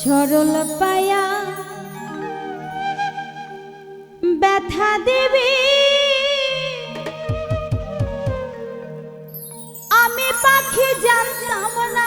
সরল পায়া। ব্যথা দেবে আমি পাখি জানতাম না।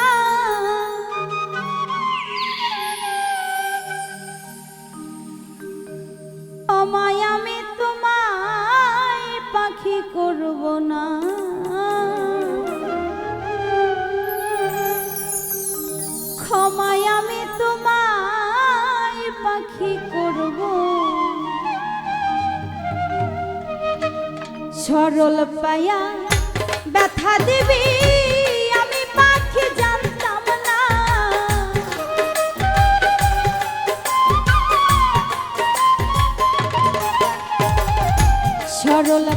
সরল পায়া ব্যথা দিবি আমি সরল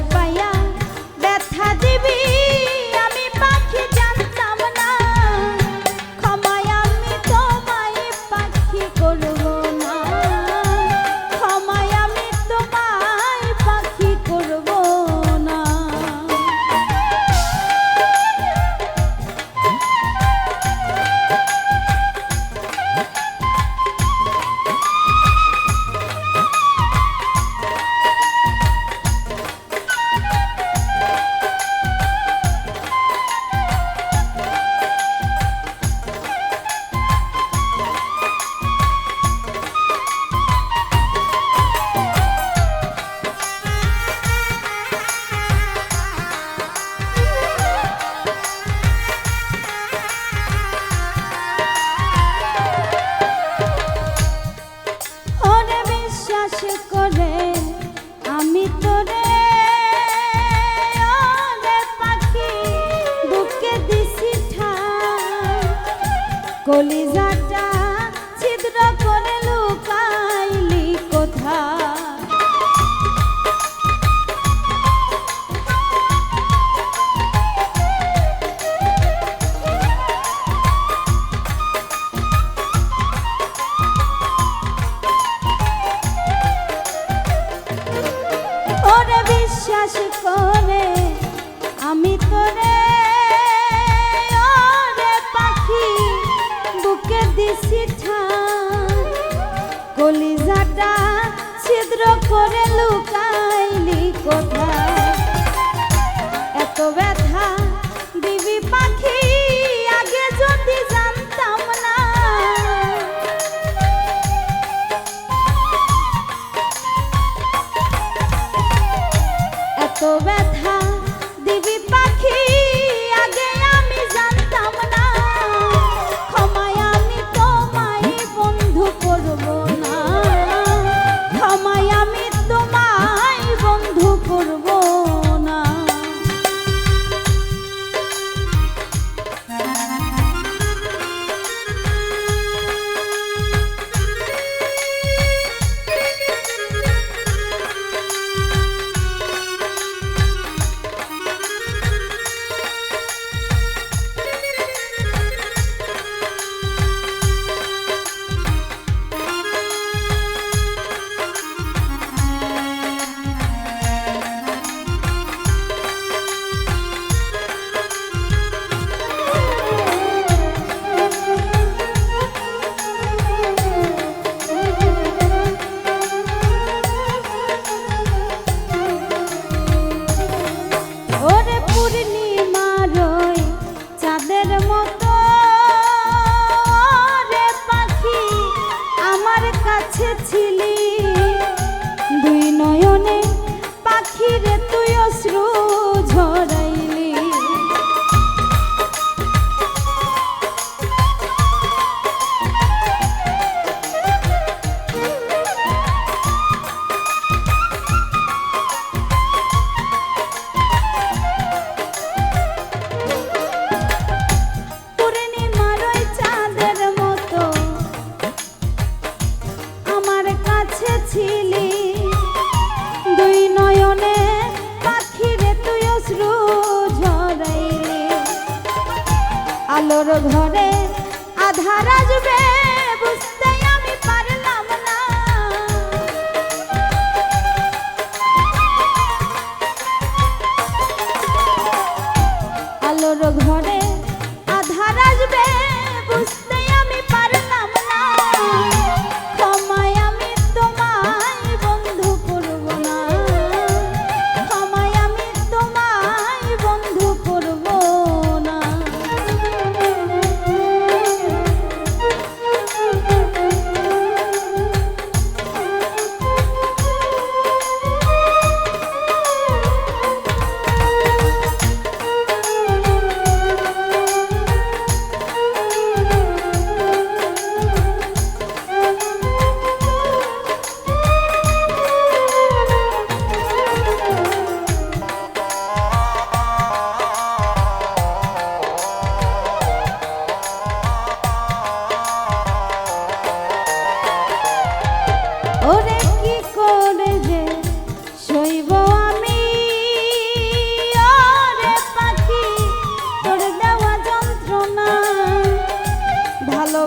Lizard. put it হবে আধা রাজবে বুঝতে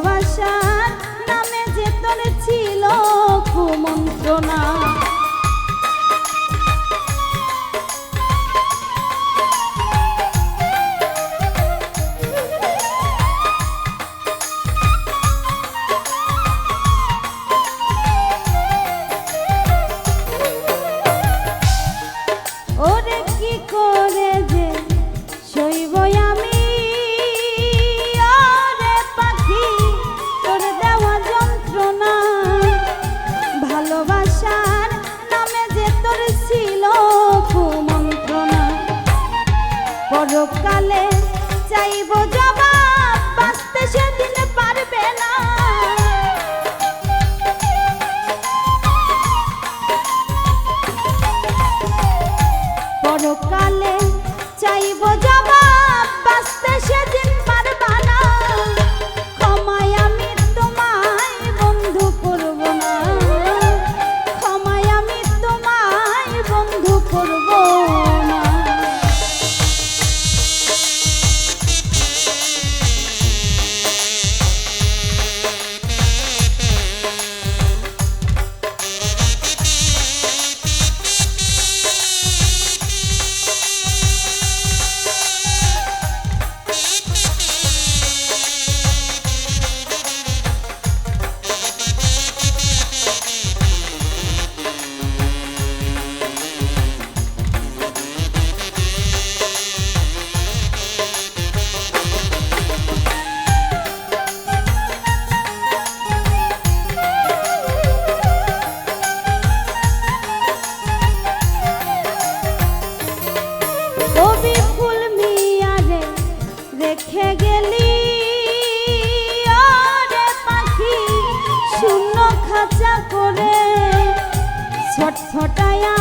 ভালোবাসা নামে যে তোর ছিল কুমন্ত্রণা। পরকালে চাইব জবাব বাঁচতে সেদিন পারবে না। রেখে গেলি আরে শূন্য করে। ছটফটায়া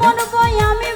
মন বই আমি